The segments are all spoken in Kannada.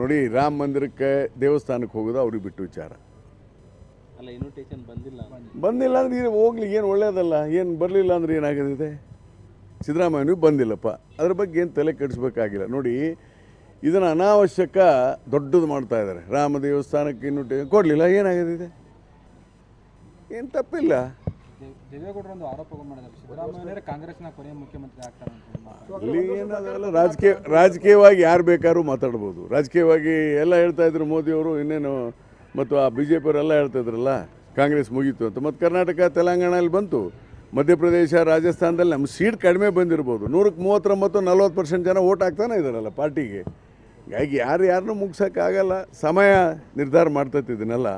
ನೋಡಿ ರಾಮ ಮಂದಿರಕ್ಕೆ ದೇವಸ್ಥಾನಕ್ಕೆ ಹೋಗೋದು ಅವ್ರಿಗೆ ಬಿಟ್ಟು ವಿಚಾರ. ಅಲ್ಲ ಇನ್ವಿಟೇಷನ್ ಬಂದಿಲ್ಲ ಬಂದಿಲ್ಲ ಅಂದ್ರೆ ಈಗ ಹೋಗ್ಲಿ ಏನು ಒಳ್ಳೇದಲ್ಲ? ಏನು ಬರಲಿಲ್ಲ ಅಂದ್ರೆ ಏನಾಗಿದೆ ಸಿದ್ದರಾಮಯ್ಯನಿಗೂ ಬಂದಿಲ್ಲಪ್ಪ. ಅದ್ರ ಬಗ್ಗೆ ಏನು ತಲೆ ಕೆಡಿಸ್ಬೇಕಾಗಿಲ್ಲ. ನೋಡಿ ಇದನ್ನು ಅನಾವಶ್ಯಕ ದೊಡ್ಡದು ಮಾಡ್ತಾ ಇದ್ದಾರೆ. ರಾಮ ದೇವಸ್ಥಾನಕ್ಕೆ ಇನ್ವಿಟೇಷನ್ ಕೊಡಲಿಲ್ಲ ಏನಾಗಿದೆ ಏನು ತಪ್ಪಿಲ್ಲ. ಆರೋಪಗಳು ಮಾಡಿದ್ದಾರೆ. ಕಾಂಗ್ರೆಸ್ನ ಕೊನೆಯ ಮುಖ್ಯಮಂತ್ರಿ ಆಗ್ತಾರೆ ರಾಜಕೀಯ ರಾಜಕೀಯವಾಗಿ ಯಾರು ಬೇಕಾದ್ರೂ ಮಾತಾಡ್ಬೋದು. ರಾಜಕೀಯವಾಗಿ ಎಲ್ಲ ಹೇಳ್ತಾ ಇದ್ರು ಮೋದಿಯವರು, ಇನ್ನೇನು, ಮತ್ತು ಆ ಬಿ ಜೆ ಪಿಯವರೆಲ್ಲ ಹೇಳ್ತಾ ಇದ್ರಲ್ಲ, ಕಾಂಗ್ರೆಸ್ ಮುಗೀತು ಅಂತ. ಮತ್ತು ಕರ್ನಾಟಕ ತೆಲಂಗಾಣಲ್ಲಿ ಬಂತು. ಮಧ್ಯಪ್ರದೇಶ, ರಾಜಸ್ಥಾನದಲ್ಲಿ ನಮ್ಮ ಸೀಟ್ ಕಡಿಮೆ ಬಂದಿರ್ಬೋದು. ನೂರಕ್ಕೆ ಮೂವತ್ತೊಂಬತ್ತು ನಲ್ವತ್ತು ಪರ್ಸೆಂಟ್ ಜನ ಓಟ್ ಹಾಕ್ತಾನೆ ಇದ್ದಾರಲ್ಲ ಪಾರ್ಟಿಗೆ. ಹೀಗಾಗಿ ಯಾರು ಯಾರನ್ನೂ ಮುಗ್ಸೋಕ್ಕಾಗಲ್ಲ. ಸಮಯ ನಿರ್ಧಾರ ಮಾಡ್ತೈತೆ ಇದನ್ನೆಲ್ಲ.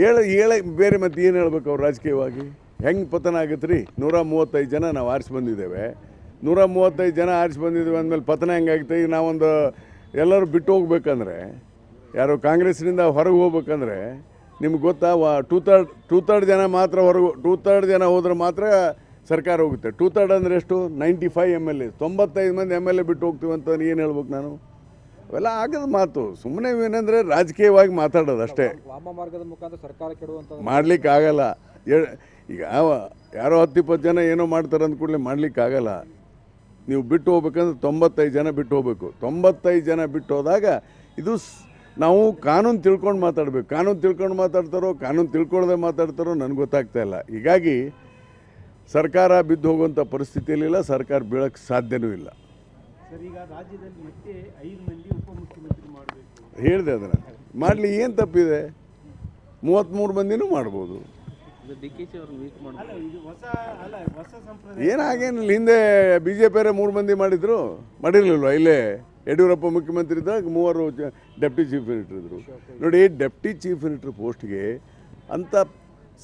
ಹೇಳ ಹೇಳ ಬೇರೆ ಮತ್ತೆ ಏನು ಹೇಳ್ಬೇಕು ಅವ್ರು ರಾಜಕೀಯವಾಗಿ? ಹೆಂಗೆ ಪತನ ಆಗತ್ತೆ ರೀ? ನೂರ ಮೂವತ್ತೈದು ಜನ ನಾವು ಆರಿಸಿ ಬಂದಿದ್ದೇವೆ. ನೂರ ಮೂವತ್ತೈದು ಜನ ಆರಿಸಿ ಬಂದಿದ್ದೇವೆ ಅಂದಮೇಲೆ ಪತನ ಹೆಂಗಾಗುತ್ತೆ ಈಗ ನಾವೊಂದು ಎಲ್ಲರೂ ಬಿಟ್ಟು ಹೋಗ್ಬೇಕಂದ್ರೆ ಯಾರು ಕಾಂಗ್ರೆಸ್ನಿಂದ ಹೊರಗೆ ಹೋಗ್ಬೇಕಂದ್ರೆ ನಿಮ್ಗೆ ಗೊತ್ತಾ ಟೂ ತರ್ಡ್ ಟೂ ತರ್ಡ್ ಜನ ಮಾತ್ರ ಹೊರಗೆ ಟೂ ತರ್ಡ್ ಜನ ಹೋದ್ರೆ ಮಾತ್ರ ಸರ್ಕಾರ ಹೋಗುತ್ತೆ. ಟೂ ತರ್ಡ್ ಅಂದರೆ ಎಷ್ಟು? Ninety five M L A ತೊಂಬತ್ತೈದು ಮಂದಿ ಎಂ ಎಲ್ ಎ ಬಿಟ್ಟು ಹೋಗ್ತೀವಿ ಅಂತ ಏನು ಹೇಳ್ಬೇಕು ನಾನು? ಅವೆಲ್ಲ ಆಗದ ಮಾತು. ಸುಮ್ಮನೆ ಏನಂದರೆ ರಾಜಕೀಯವಾಗಿ ಮಾತಾಡೋದು ಅಷ್ಟೇ. ಮಾರ್ಗದ ಮುಖಾಂತರ ಸರ್ಕಾರ ಮಾಡ್ಲಿಕ್ಕೆ ಆಗಲ್ಲ. ಈಗ ಯಾರೋ ಹತ್ತು ಇಪ್ಪತ್ತು ಜನ ಏನೋ ಮಾಡ್ತಾರೆ ಅಂದ ಕೂಡಲೇ ಮಾಡ್ಲಿಕ್ಕೆ ಆಗಲ್ಲ. ನೀವು ಬಿಟ್ಟು ಹೋಗ್ಬೇಕಂದ್ರೆ ತೊಂಬತ್ತೈದು ಜನ ಬಿಟ್ಟು ಹೋಗ್ಬೇಕು. ತೊಂಬತ್ತೈದು ಜನ ಬಿಟ್ಟು ಹೋದಾಗ ಇದು ನಾವು ಕಾನೂನು ತಿಳ್ಕೊಂಡು ಮಾತಾಡಬೇಕು. ಕಾನೂನು ತಿಳ್ಕೊಂಡು ಮಾತಾಡ್ತಾರೋ ಕಾನೂನು ತಿಳ್ಕೊಳ್ಳದೆ ಮಾತಾಡ್ತಾರೋ ನನಗೆ ಗೊತ್ತಾಗ್ತಾ ಇಲ್ಲ. ಹೀಗಾಗಿ ಸರ್ಕಾರ ಬಿದ್ದು ಹೋಗುವಂಥ ಪರಿಸ್ಥಿತಿಯಲ್ಲಿಲ್ಲ ಸರ್ಕಾರ ಬೀಳಕ್ಕೆ ಸಾಧ್ಯನೂ ಇಲ್ಲ. ಸರ್ ಈಗ ರಾಜ್ಯದಲ್ಲಿ ಮತ್ತೆ ಐದು ಮಂದಿ ಉಪಮುಖ್ಯಮಂತ್ರಿ ಮಾಡಬೇಕು. ಹೇಳಿದೆ ಅದನ್ನು. ಮಾಡಲಿ ಏನು ತಪ್ಪಿದೆ? ಮೂವತ್ತ್ಮೂರು ಮಂದಿನೂ ಮಾಡ್ಬೋದು. ಡಿ ಕೆ ಶಿ ಅವ್ರನ್ನ ವೀಕ್ ಅಲ್ಲ ಇದು ಹೊಸ ಅಲ್ಲ ಹೊಸ ಸಂಪ್ರದಾಯ. ಏನಾಗೇನಿಲ್ಲ ಹಿಂದೆ ಬಿ ಜೆ ಪಿಯವರೇ ಮೂರು ಮಂದಿ ಮಾಡಿದ್ರು? ಮಾಡಿರಲಿಲ್ವ? ಇಲ್ಲೇ ಯಡಿಯೂರಪ್ಪ ಮುಖ್ಯಮಂತ್ರಿ ಇದ್ದಾಗ ಮೂವರು ಡೆಪ್ಟಿ ಚೀಫ್ ಮಿನಿಸ್ಟರ್ ಇದ್ದರು ನೋಡಿ ಡೆಪ್ಟಿ ಚೀಫ್ ಮಿನಿಸ್ಟರ್ ಪೋಸ್ಟ್ಗೆ ಅಂಥ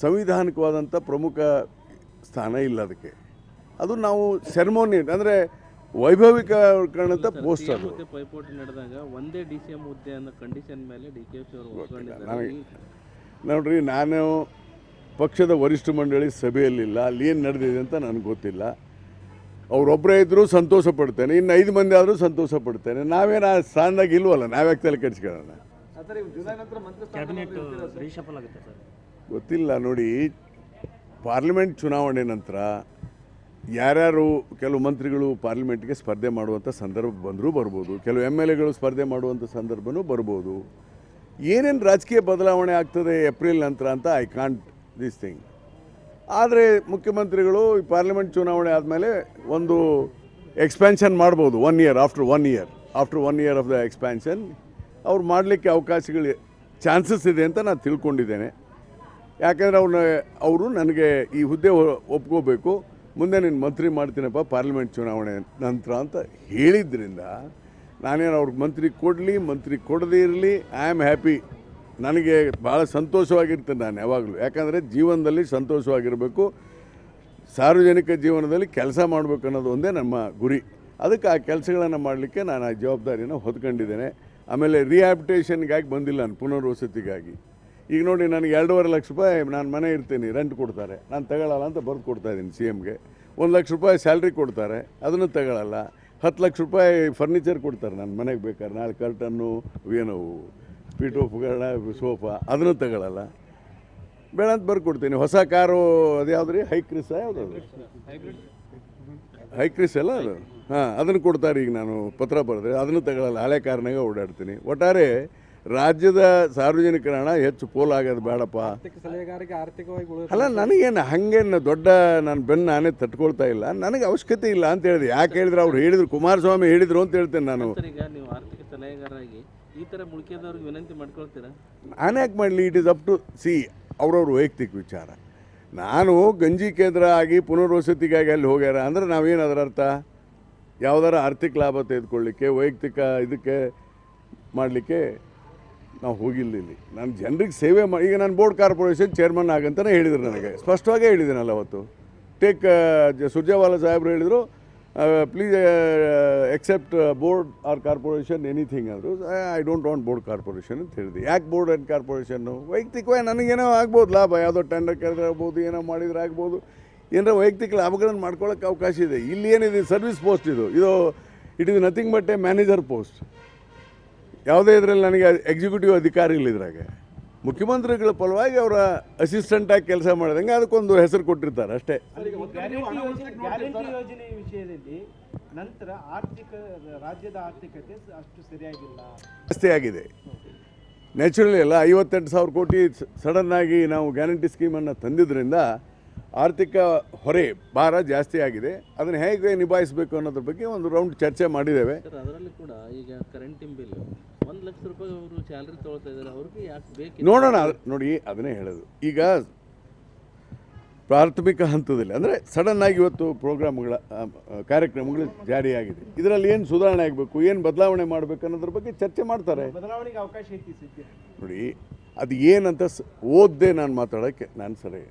ಸಂವಿಧಾನಿಕವಾದಂಥ ಪ್ರಮುಖ ಸ್ಥಾನ ಇಲ್ಲ ಅದಕ್ಕೆ. ಅದು ನಾವು ಸೆರೆಮೋನಿ ಅಂದರೆ ವೈಭವೀಕರಣದ ಪೋಸ್ಟ್ ಅದು. ಪೈಪೋಟಿ ನಡೆದಾಗ ಒಂದೇ ಡಿ ಸಿ ಎಂ ಹುದ್ದೆ ಅನ್ನೋ ಕಂಡೀಷನ್ ಮೇಲೆ ಡಿ ಕೆ ಶಿ ಅವರು ನೋಡ್ರಿ ನಾನು ಪಕ್ಷದ ವರಿಷ್ಠ ಮಂಡಳಿ ಸಭೆಯಲ್ಲಿಲ್ಲ ಅಲ್ಲಿ ಏನು ನಡೆದಿದೆ ಅಂತ ನನಗೆ ಗೊತ್ತಿಲ್ಲ. ಅವರೊಬ್ಬರೇ ಇದ್ದರೂ ಸಂತೋಷ ಪಡ್ತೇನೆ ಇನ್ನು ಐದು ಮಂದಿ ಆದರೂ ಸಂತೋಷ ಪಡ್ತೇನೆ. ನಾವೇನು ಆ ಸ್ಥಾನದಾಗ ಇಲ್ವಲ್ಲ ನಾವ್ಯಾಕೆ ತಲೆ ಕೆಡಿಸ್ಕೊಳ್ಳೋಣ? ಗೊತ್ತಿಲ್ಲ ನೋಡಿ ಪಾರ್ಲಿಮೆಂಟ್ ಚುನಾವಣೆ ನಂತರ ಯಾರ್ಯಾರು ಕೆಲವು ಮಂತ್ರಿಗಳು ಪಾರ್ಲಿಮೆಂಟ್ಗೆ ಸ್ಪರ್ಧೆ ಮಾಡುವಂಥ ಸಂದರ್ಭ ಬಂದರೂ ಬರ್ಬೋದು, ಕೆಲವು ಎಂ ಎಲ್ ಎಗಳು ಸ್ಪರ್ಧೆ ಮಾಡುವಂಥ ಸಂದರ್ಭನೂ ಬರ್ಬೋದು. ಏನೇನು ರಾಜಕೀಯ ಬದಲಾವಣೆ ಆಗ್ತದೆ ಏಪ್ರಿಲ್ ನಂತರ ಅಂತ ಐ ಕಾಂಟ್ ದಿಸ್ ಥಿಂಗ್. ಆದರೆ ಮುಖ್ಯಮಂತ್ರಿಗಳು ಈ ಪಾರ್ಲಿಮೆಂಟ್ ಚುನಾವಣೆ ಆದಮೇಲೆ ಒಂದು ಎಕ್ಸ್ಪ್ಯಾನ್ಷನ್ ಮಾಡ್ಬೋದು one year after one year after one year of the expansion ಅವ್ರು ಮಾಡಲಿಕ್ಕೆ ಅವಕಾಶಗಳು, ಚಾನ್ಸಸ್ ಇದೆ ಅಂತ ನಾನು ತಿಳ್ಕೊಂಡಿದ್ದೇನೆ. ಯಾಕಂದರೆ ಅವನ, ಅವರು ನನಗೆ ಈ ಹುದ್ದೆ ಒಪ್ಕೋಬೇಕು, ಮುಂದೆ ನೀನು ಮಂತ್ರಿ ಮಾಡ್ತೀನಪ್ಪ ಪಾರ್ಲಿಮೆಂಟ್ ಚುನಾವಣೆ ನಂತರ ಅಂತ ಹೇಳಿದ್ರಿಂದ ನಾನೇನು ಅವ್ರಿಗೆ ಮಂತ್ರಿ ಕೊಡಲಿ, ಮಂತ್ರಿ ಕೊಡದೇ ಇರಲಿ ಐ ಆಮ್ ಹ್ಯಾಪಿ ನನಗೆ ಭಾಳ ಸಂತೋಷವಾಗಿರ್ತೇನೆ ನಾನು ಯಾವಾಗಲೂ. ಯಾಕಂದರೆ ಜೀವನದಲ್ಲಿ ಸಂತೋಷವಾಗಿರಬೇಕು, ಸಾರ್ವಜನಿಕ ಜೀವನದಲ್ಲಿ ಕೆಲಸ ಮಾಡಬೇಕು ಅನ್ನೋದು ಒಂದೇ ನಮ್ಮ ಗುರಿ. ಅದಕ್ಕೆ ಆ ಕೆಲಸಗಳನ್ನು ಮಾಡಲಿಕ್ಕೆ ನಾನು ಆ ಜವಾಬ್ದಾರಿನ ಹೊತ್ಕೊಂಡಿದ್ದೇನೆ. ಆಮೇಲೆ ರಿಹ್ಯಾಬಿಟೇಷನ್ಗಾಗಿ ಬಂದಿಲ್ಲ ನಾನು ಪುನರ್ವಸತಿಗಾಗಿ. ಈಗ ನೋಡಿ ನನಗೆ ಎರಡೂವರೆ ಲಕ್ಷ ರೂಪಾಯಿ ನಾನು ಮನೆ ಇರ್ತೀನಿ ರೆಂಟ್ ಕೊಡ್ತಾರೆ. ನಾನು ತಗೊಳ್ಳಲ್ಲ ಅಂತ ಬರೆದು ಕೊಡ್ತಾ ಇದ್ದೀನಿ ಸಿ ಎಮ್ಗೆ ಒಂದು ಲಕ್ಷ ರೂಪಾಯಿ ಸ್ಯಾಲ್ರಿ ಕೊಡ್ತಾರೆ, ಅದನ್ನು ತಗೊಳ್ಳಲ್ಲ. ಹತ್ತು ಲಕ್ಷ ರೂಪಾಯಿ ಫರ್ನಿಚರ್ ಕೊಡ್ತಾರೆ ನನ್ನ ಮನೆಗೆ ಬೇಕಾದ್ರೆ, ನಾಳೆ ಕರ್ಟನ್ನು ಏನೋ ಪೀಠೋಪಕರಣ ಸೋಫಾ ಅದನ್ನು ತಗೊಳ್ಳಲ್ಲ. ಬೇಡ ಅಂತ ಬರ್ಕೊಡ್ತೀನಿ ಹೊಸ ಕಾರು ಅದು ಯಾವ್ದು ರೀ ಹೈಕ್ರಿಸ್ ಯಾವ್ದು ಹೈಕ್ರಿಸ್ ಅಲ್ಲ ಅದು? ಹಾಂ, ಅದನ್ನು ಕೊಡ್ತಾರೆ ಈಗ ನಾನು ಪತ್ರ ಬರೆದ್ರೆ. ಅದನ್ನು ತಗೊಳ್ಳಲ್ಲ. ಹಳೆ ಕಾರ್ನಾಗ ಓಡಾಡ್ತೀನಿ. ಒಟ್ಟಾರೆ ರಾಜ್ಯದ ಸಾರ್ವಜನಿಕರ ಹಣ ಹೆಚ್ಚು ಪೋಲಾಗೋದು ಬೇಡಪ್ಪ. ಆರ್ಥಿಕ ಸಲಹೆಗಾರಿಗೆ ಆರ್ಥಿಕವಾಗಿ ಉಳಿದ ಅಲ್ಲ ನನಗೇನು ಹಂಗೇನು ದೊಡ್ಡ ನಾನು ಬೆನ್ನು ನಾನೇ ತಟ್ಕೊಳ್ತಾ ಇಲ್ಲ. ನನಗೆ ಅವಶ್ಯಕತೆ ಇಲ್ಲ ಅಂತ ಹೇಳಿದೆ. ಯಾಕೆ ಹೇಳಿದ್ರು ಅವ್ರು ಹೇಳಿದ್ರು ಕುಮಾರಸ್ವಾಮಿ ಹೇಳಿದ್ರು ಅಂತ ಹೇಳ್ತೇನೆ ನಾನು. ಈಗ ನೀವು ಆರ್ಥಿಕ ಸಲಹೆಗಾರರಾಗಿ ಈ ಥರ ಮುಳುಕಿದವ್ರಿಗೆ ವಿನಂತಿ ಮಾಡ್ಕೊಳ್ತೀರಾ? ನಾನು ಯಾಕೆ ಮಾಡಲಿ? It is up to see ಅವ್ರವ್ರ ವೈಯಕ್ತಿಕ ವಿಚಾರ. ನಾನು ಗಂಜಿ ಕೇಂದ್ರ ಆಗಿ ಪುನರ್ವಸತಿಗಾಗಿ ಅಲ್ಲಿ ಹೋಗ್ಯಾರ ಅಂದ್ರೆ ನಾವೇನು ಅದರ ಅರ್ಥ? ಯಾವುದಾರ ಆರ್ಥಿಕ ಲಾಭ ತೆಗೆದುಕೊಳ್ಳಿಕ್ಕೆ ವೈಯಕ್ತಿಕ ಇದಕ್ಕೆ ಮಾಡಲಿಕ್ಕೆ ನಾವು ಹೋಗಿಲ್ಲ ಇಲ್ಲಿ. ನಾನು ಜನರಿಗೆ ಸೇವೆ ಮಾಡಿ ಈಗ ನಾನು ಬೋರ್ಡ್ ಕಾರ್ಪೊರೇಷನ್ ಚೇರ್ಮನ್ ಆಗಂತಲೇ ಹೇಳಿದರು ನನಗೆ. ಸ್ಪಷ್ಟವಾಗೇ ಹೇಳಿದ್ದೀನಲ್ಲ ಅವತ್ತು. ಟೇಕ್ ಸುರ್ಜೇವಾಲ ಸಾಹೇಬ್ರು ಹೇಳಿದರು please accept board or corporation anything ಅಂದರು. I don't want board corporation ಅಂತ ಹೇಳಿದೆ ಯಾಕೆ ಬೋರ್ಡ್ ಆ್ಯಂಡ್ ಕಾರ್ಪೊರೇಷನ್ನು ವೈಯಕ್ತಿಕವಾಗಿ ನನಗೇನೋ ಆಗ್ಬೋದು ಲಾಭ. ಯಾವುದೋ ಟೆಂಡರ್ ಕರೆದಿರ್ಬೋದು ಏನೋ ಮಾಡಿದ್ರೆ ಆಗ್ಬೋದು. ಏನಾರ ವೈಯಕ್ತಿಕ ಲಾಭಗಳನ್ನು ಮಾಡ್ಕೊಳ್ಳೋಕ್ಕೆ ಅವಕಾಶ ಇದೆ. ಇಲ್ಲಿ ಏನಿದೆ? ಸರ್ವಿಸ್ ಪೋಸ್ಟ್ ಇದು. ಇದು it is nothing but a manager post ಯಾವುದೇ ಇದರಲ್ಲಿ ನನಗೆ ಎಕ್ಸಿಕ್ಯೂಟಿವ್ ಅಧಿಕಾರಿ ಇಲ್ಲ ಇದ್ರಾಗ. ಮುಖ್ಯಮಂತ್ರಿಗಳ ಫಲವಾಗಿ ಅವರ ಅಸಿಸ್ಟೆಂಟಾಗಿ ಕೆಲಸ ಮಾಡಿದಂಗೆ ಅದಕ್ಕೊಂದು ಹೆಸರು ಕೊಟ್ಟಿರ್ತಾರೆ ಅಷ್ಟೇ. ಗ್ಯಾರಂಟಿ ಯೋಜನೆ ವಿಷಯದಲ್ಲಿ ನಂತರ ಆರ್ಥಿಕ ರಾಜ್ಯದ ಆರ್ಥಿಕತೆ ಅಷ್ಟು ಸರಿಯಾಗಿಲ್ಲ. ಜಾಸ್ತಿ ಆಗಿದೆ ನ್ಯಾಚುರಲಿ ಅಲ್ಲ ಐವತ್ತೆಂಟು ಸಾವಿರ ಕೋಟಿ ಸಡನ್ನಾಗಿ ನಾವು ಗ್ಯಾರಂಟಿ ಸ್ಕೀಮನ್ನು ತಂದಿದ್ದರಿಂದ ಆರ್ಥಿಕ ಹೊರೆ ಭಾರ ಜಾಸ್ತಿ ಆಗಿದೆ ಅದನ್ನು ಹೇಗೆ ನಿಭಾಯಿಸಬೇಕು ಅನ್ನೋದ್ರ ಬಗ್ಗೆ ಒಂದು ರೌಂಡ್ ಚರ್ಚೆ ಮಾಡಿದ್ದೇವೆ. ಸರ್ ಅದರಲ್ಲಿ ಕೂಡ ಈಗ ಕರೆಂಟಿನ ಬಿಲ್ ಒಂದು ಲಕ್ಷ ರೂಪಾಯಿ ಅವರು ಸ್ಯಾಲ್ರಿ ತೊಗೊಳ್ತಾ ಇದ್ದಾರೆ ಅವ್ರಿಗೆ ಯಾಕೆ ಬೇಕು ನೋಡೋಣ ನೋಡಿ ಅದನ್ನೇ ಹೇಳೋದು. ಈಗ ಪ್ರಾಥಮಿಕ ಹಂತದಲ್ಲಿ ಅಂದರೆ ಆಗಿ ಇವತ್ತು ಪ್ರೋಗ್ರಾಮ್ಗಳ ಕಾರ್ಯಕ್ರಮಗಳು ಜಾರಿಯಾಗಿದೆ. ಇದರಲ್ಲಿ ಏನು ಸುಧಾರಣೆ ಆಗಬೇಕು ಏನು ಬದಲಾವಣೆ ಮಾಡಬೇಕು ಅನ್ನೋದ್ರ ಬಗ್ಗೆ ಚರ್ಚೆ ಮಾಡ್ತಾರೆ. ಬದಲಾವಣೆಗೆ ಅವಕಾಶ ನೋಡಿ ಅದು ಏನಂತ ಸ ಓದ್ದೆ ನಾನು ಮಾತಾಡೋಕ್ಕೆ ನಾನು ಸರಿ.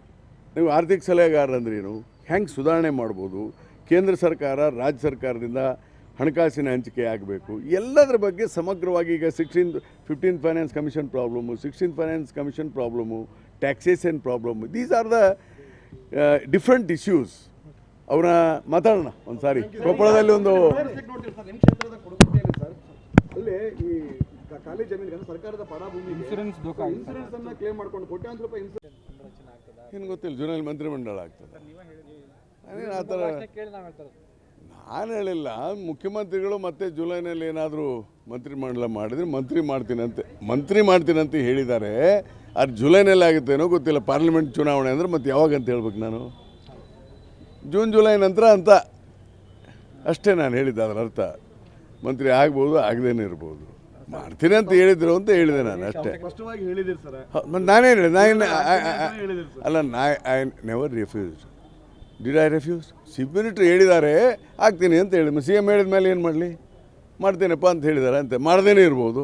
ನೀವು ಆರ್ಥಿಕ ಸಲಹೆಗಾರ ಅಂದ್ರೇನು ಹೆಂಗೆ ಸುಧಾರಣೆ ಮಾಡ್ಬೋದು? ಕೇಂದ್ರ ಸರ್ಕಾರ ರಾಜ್ಯ ಸರ್ಕಾರದಿಂದ ಹಣಕಾಸಿನ ಹಂಚಿಕೆ ಆಗಬೇಕು. ಎಲ್ಲದರ ಬಗ್ಗೆ ಸಮಗ್ರವಾಗಿ ಈಗ sixteen fifteen finance commission problem sixteen finance commission problem taxation problem these are the different issues ಅವರ ಮಾತಾಡೋಣ ಒಂದು ಸಾರಿ. ಕೊಪ್ಪಳದಲ್ಲಿ ಒಂದು ನೋಡ್ತೀವಿ ಸರ್ ನಿಮ್ಮ ಕ್ಷೇತ್ರದ ಕೊಡಗುಂಟೆ ಸರ್. ಅಲ್ಲಿ ಈ ಖಾಲಿ ಜಮೀನಿಗೆ ಸರ್ಕಾರದ ಇನ್ಸೂರೆನ್ಸ್. ಇನ್ಸೂರೆನ್ಸ್ ಅನ್ನ ಕ್ಲೇಮ್ ಮಾಡ್ಕೊಂಡು ಕೋಟ್ಯಾಂತರ ರೂಪಾಯಿ ಇನ್ಸೂರೆನ್ಸ್ ಏನು ಗೊತ್ತಿಲ್ಲ ಜೂನಲ್ಲಿ ಮಂತ್ರಿಮಂಡಲ ಆಗ್ತದೆ. ಆ ಥರ ಕೇಳಿ ನಾವು ಹೇಳ್ತಾರೆ ನಾನು ಹೇಳಿಲ್ಲ ಮುಖ್ಯಮಂತ್ರಿಗಳು ಮತ್ತೆ ಜುಲೈನಲ್ಲಿ ಏನಾದರೂ ಮಂತ್ರಿಮಂಡಲ ಮಾಡಿದ್ರೆ ಮಂತ್ರಿ ಮಾಡ್ತೀನಂತೆ ಮಂತ್ರಿ ಮಾಡ್ತೀನಂತ ಹೇಳಿದ್ದಾರೆ. ಅದು ಜುಲೈನಲ್ಲಿ ಆಗುತ್ತೇನೋ ಗೊತ್ತಿಲ್ಲ ಪಾರ್ಲಿಮೆಂಟ್ ಚುನಾವಣೆ ಅಂದರೆ ಮತ್ತೆ ಯಾವಾಗ ಅಂತ ಹೇಳ್ಬೇಕು ನಾನು? ಜೂನ್ ಜುಲೈ ನಂತರ ಅಂತ. ಅಷ್ಟೇ ನಾನು ಹೇಳಿದ್ದೆ ಅದರ ಅರ್ಥ. ಮಂತ್ರಿ ಆಗ್ಬೋದು ಆಗದೇನೆ ಇರ್ಬೋದು. ಮಾಡ್ತೀನಿ ಅಂತ ಹೇಳಿದ್ರು ಅಂತ ಹೇಳಿದೆ ನಾನು ಅಷ್ಟೇ. ನಾನೇನು ಹೇಳಿದೆ ನಾನು ಅಲ್ಲ ನಾ I never refuse did I refuse chief minister ಹೇಳಿದ್ದಾರೆ ಆಗ್ತೀನಿ ಅಂತ ಹೇಳಿ. ಸಿ ಎಂ ಹೇಳಿದ ಮೇಲೆ ಏನು ಮಾಡಲಿ? ಮಾಡ್ತೇನಪ್ಪ ಅಂತ ಹೇಳಿದ್ದಾರೆ ಅಂತ. ಮಾಡ್ದೇನೆ ಇರ್ಬೋದು.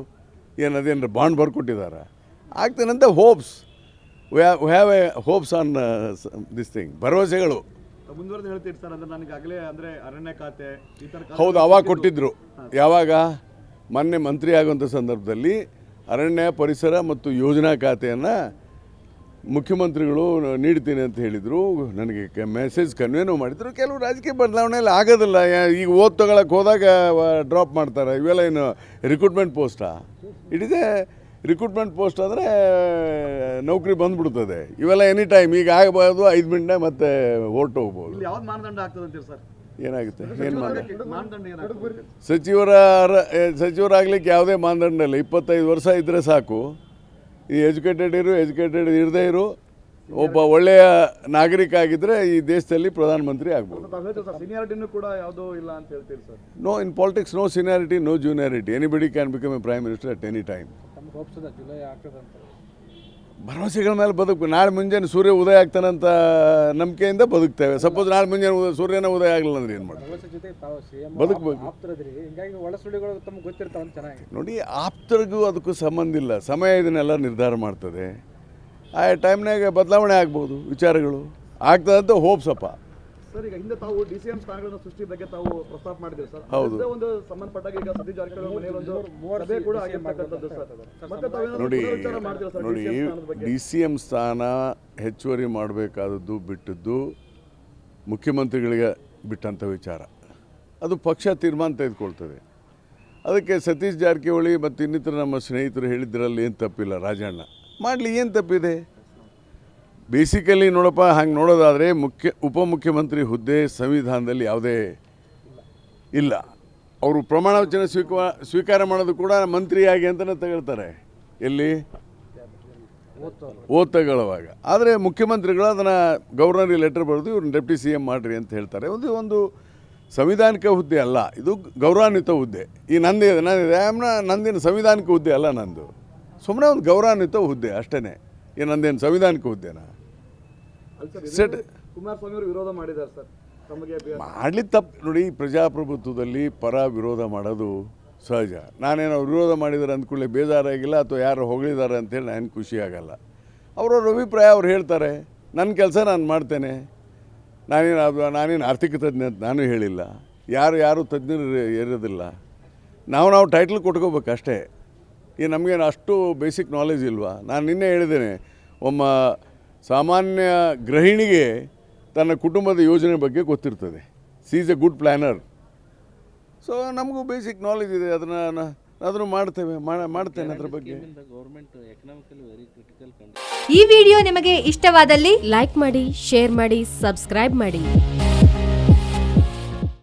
ಏನು ಅದೇನು ಬಾಂಡ್ ಬರ್ಕೊಟ್ಟಿದ್ದಾರೆ ಆಗ್ತೇನಂತ hopes we have a hopes on this thing ಭರವಸೆಗಳು. ಮುಂದುವರೆದು ಹೇಳ್ತೀರಿ ಸರ್. ಅಂದ್ರೆ ನನಗೆ ಆಗಲೇ ಅಂದ್ರೆ ಅರಣ್ಯ ಖಾತೆ ಈ ತರ ಖಾತೆ ಹೌದು ಅವಾಗ ಕೊಟ್ಟಿದ್ದರು ಯಾವಾಗ? ಮೊನ್ನೆ ಮಂತ್ರಿ ಆಗುವಂಥ ಸಂದರ್ಭದಲ್ಲಿ ಅರಣ್ಯ ಪರಿಸರ ಮತ್ತು ಯೋಜನಾ ಖಾತೆಯನ್ನು ಮುಖ್ಯಮಂತ್ರಿಗಳು ನೀಡ್ತೀನಿ ಅಂತ ಹೇಳಿದರು. ನನಗೆ ಮೆಸೇಜ್ ಕನ್ವೇನೂ ಮಾಡಿದರು. ಕೆಲವು ರಾಜಕೀಯ ಬದಲಾವಣೆ ಎಲ್ಲ ಆಗೋದಿಲ್ಲ. ಈಗ ಓದ್ ತಗೊಳಕ್ಕೆ ಹೋದಾಗ ಡ್ರಾಪ್ ಮಾಡ್ತಾರೆ. ಇವೆಲ್ಲ ಏನು recruitment ಪೋಸ್ಟಾ it is a recruitment post ಅಂದರೆ ನೌಕರಿ ಬಂದ್ಬಿಡ್ತದೆ. ಇವೆಲ್ಲ ಎನಿ ಟೈಮ್ ಈಗ ಆಗಬಾರ್ದು ಐದು ಮಿನಿಟ್ನ ಮತ್ತೆ ಓಟ್ ಹೋಗ್ಬೋದು. ಏನಾಗುತ್ತೆ? ಏನು ಮಾಡಿ ಮಾನದಂಡ ಸಚಿವರ ಸಚಿವರಾಗ್ಲಿಕ್ಕೆ ಯಾವುದೇ ಮಾನದಂಡ ಇಲ್ಲ. ಇಪ್ಪತ್ತೈದು ವರ್ಷ ಇದ್ದರೆ ಸಾಕು. ಈ ಎಜುಕೇಟೆಡ್ ಇರು ಎಜುಕೇಟೆಡ್ ಇರದೇ ಇರು. ಒಬ್ಬ ಒಳ್ಳೆಯ ನಾಗರಿಕ ಆಗಿದ್ದರೆ ಈ ದೇಶದಲ್ಲಿ ಪ್ರಧಾನಮಂತ್ರಿ ಆಗ್ಬೋದು. ಕೂಡ ಯಾವುದೂ ಇಲ್ಲ ಅಂತ ಹೇಳ್ತೀರಿ sir? No in politics no seniority no juniority anybody can become a prime minister at any time ತಮ್ಗೆ ಹೋಪ್ಸದ ಜುಲೈ ಆಗ್ತದೆ ಅಂತ ಭರವಸೆಗಳ ಮೇಲೆ ಬದುಕು. ನಾಳೆ ಮುಂಜಾನೆ ಸೂರ್ಯ ಉದಯ ಆಗ್ತಾನಂತ ನಂಬಿಕೆಯಿಂದ ಬದುಕ್ತೇವೆ. ಸಪೋಸ್ ನಾಳೆ ಮುಂಜಾನೆ ಸೂರ್ಯನ ಉದಯ ಆಗಲಿಲ್ಲ ಅಂದ್ರೆ ಏನು ಮಾಡೋದು? ಬದುಕಬೇಕು. ನೋಡಿ ಆಪ್ತರಿಗೂ ಅದಕ್ಕೂ ಸಂಬಂಧ ಇಲ್ಲ. ಸಮಯ ಇದನ್ನೆಲ್ಲ ನಿರ್ಧಾರ ಮಾಡ್ತದೆ. ಆ ಟೈಮ್ನಾಗ ಬದಲಾವಣೆ ಆಗ್ಬೋದು ವಿಚಾರಗಳು. ಆಗ್ತದಂತ ಹೋಪ್ಸಪ್ಪ ಸರ್ ಈಗ ಹಿಂದೆ ತಾವು ಡಿ ಸಿ ಎಂ ಸ್ಥಾನಗಳನ್ನ ಸೃಷ್ಟಿ ಬಗ್ಗೆ ತಾವು ಪ್ರಸ್ತಾಪ ಮಾಡಿದ್ರಿ ಸರ್. ಹೌದು. ಅದೇ ಒಂದು ಸಂಬಂಧಪಟ್ಟಾಗ ಈಗ ಸತೀಶ್ ಜಾರಕಿಹೊಳಿ ಮನೆಯಲ್ಲಿ ಒಂದು ಸಭೆ ಕೂಡ ಆಗಿರ್ತಕ್ಕಂಥದ್ದು ಸರ್. ಮತ್ತೆ ತಾವೇನಾದ್ರು ನೋಡಿ ಪುನರುಚ್ಚಾರ ಮಾಡ್ತೀರಾ ಸರ್ ನೋಡಿ DCM ಸ್ಥಾನದ ಬಗ್ಗೆ? ಡಿ ಸಿ ಎಂ ಸ್ಥಾನ ಹೆಚ್ಚುವರಿ ಮಾಡಬೇಕಾದದ್ದು ಬಿಟ್ಟದ್ದು ಮುಖ್ಯಮಂತ್ರಿಗಳಿಗೆ ಬಿಟ್ಟಂಥ ವಿಚಾರ. ಅದು ಪಕ್ಷ ತೀರ್ಮಾನ ತೆಗೆದುಕೊಳ್ತದೆ. ಅದಕ್ಕೆ ಸತೀಶ್ ಜಾರಕಿಹೊಳಿ ಮತ್ತು ಇನ್ನಿತರ ನಮ್ಮ ಸ್ನೇಹಿತರು ಹೇಳಿದ್ರಲ್ಲಿ ಏನು ತಪ್ಪಿಲ್ಲ ರಾಜಣ್ಣ. ಮಾಡಲಿ ಏನು ತಪ್ಪಿದೆ? ಬೇಸಿಕಲಿ ನೋಡಪ್ಪ, ಹಂಗೆ ನೋಡೋದಾದರೆ ಮುಖ್ಯ, ಉಪಮುಖ್ಯಮಂತ್ರಿ ಹುದ್ದೆ ಸಂವಿಧಾನದಲ್ಲಿ ಯಾವುದೇ ಇಲ್ಲ. ಅವರು ಪ್ರಮಾಣ ವಚನ ಸ್ವೀಕಾರ ಸ್ವೀಕಾರ ಮಾಡೋದು ಕೂಡ ಮಂತ್ರಿಯಾಗಿ ಅಂತಲೇ ತಗೊಳ್ತಾರೆ. ಎಲ್ಲಿ? ಓದ್ ತಗೊಳ್ಳುವಾಗ. ಆದರೆ ಮುಖ್ಯಮಂತ್ರಿಗಳು ಅದನ್ನು ಗವರ್ನರಿಗೆ ಲೆಟರ್ ಬರೆದು ಇವ್ರನ್ನ ಡೆಪ್ಟಿ ಸಿ ಎಂ ಮಾಡಿರಿ ಅಂತ ಹೇಳ್ತಾರೆ. ಒಂದು ಒಂದು ಸಂವಿಧಾನಿಕ ಹುದ್ದೆ ಅಲ್ಲ, ಇದು ಗೌರವಾನ್ವಿತ ಹುದ್ದೆ. ಈ ನಂದೇ ನಂದಿದೆ. ಆಮ್ನ ನಂದೇನು ಸಂವಿಧಾನಿಕ ಹುದ್ದೆ ಅಲ್ಲ ನಂದು. ಸುಮ್ಮನೆ ಒಂದು ಗೌರವಾನ್ವಿತ ಹುದ್ದೆ ಅಷ್ಟೇ ಈ ನಂದೇನು ಸಂವಿಧಾನಿಕ ಹುದ್ದೆನಾ? ಸೆಟ್ ಕುಮಾರಸ್ವಾಮಿ ಅವರು ವಿರೋಧ ಮಾಡಿದ್ದಾರೆ ಸರ್. ಮಾಡಲಿ ತಪ್ಪು ನೋಡಿ ಪ್ರಜಾಪ್ರಭುತ್ವದಲ್ಲಿ ಪರ ವಿರೋಧ ಮಾಡೋದು ಸಹಜ. ನಾನೇನೋ ವಿರೋಧ ಮಾಡಿದ್ದಾರೆ ಅಂದ್ಕೊಳ್ಳಿ ಬೇಜಾರಾಗಿಲ್ಲ ಅಥವಾ ಯಾರು ಹೊಗಳಿದ್ದಾರೆ ಅಂತೇಳಿ ನಾನು ಖುಷಿ ಅವರವ್ರ ಅವ್ರವ್ರ ಅಭಿಪ್ರಾಯ ಅವ್ರು ಹೇಳ್ತಾರೆ. ನನ್ನ ಕೆಲಸ ನಾನು ಮಾಡ್ತೇನೆ. ನಾನೇನು ಅದು ನಾನೇನು ಆರ್ಥಿಕ ತಜ್ಞ ಅಂತ ನಾನು ಹೇಳಿಲ್ಲ. ಯಾರು ಯಾರು ತಜ್ಞರು ಇರೋದಿಲ್ಲ. ನಾವು ನಾವು ಟೈಟ್ಲ್ ಕೊಟ್ಕೋಬೇಕು ಅಷ್ಟೇ ಈ ನಮಗೇನು ಅಷ್ಟು ಬೇಸಿಕ್ ನಾಲೆಜ್ ಇಲ್ವಾ? ನಾನು ನಿನ್ನೆ ಹೇಳಿದ್ದೇನೆ ಒಮ್ಮ ಸಾಮಾನ್ಯ ಗೃಹಿಣಿಗೆ ತನ್ನ ಕುಟುಂಬದ ಯೋಜನೆ ಬಗ್ಗೆ ಗೊತ್ತಿರ್ತದೆ. She is a good planner so ನಮಗೂ ಬೇಸಿಕ್ ನಾಲೆಜ್ ಇದೆ. ಅದನ್ನು ಅದನ್ನು ಮಾಡ್ತೇವೆ, ಮಾಡ- ಮಾಡ್ತೇನೆ ಅದ್ರ ಬಗ್ಗೆ. ಈ ವಿಡಿಯೋ ನಿಮಗೆ ಇಷ್ಟವಾದಲ್ಲಿ ಲೈಕ್ ಮಾಡಿ, ಶೇರ್ ಮಾಡಿ, ಸಬ್ಸ್ಕ್ರೈಬ್ ಮಾಡಿ.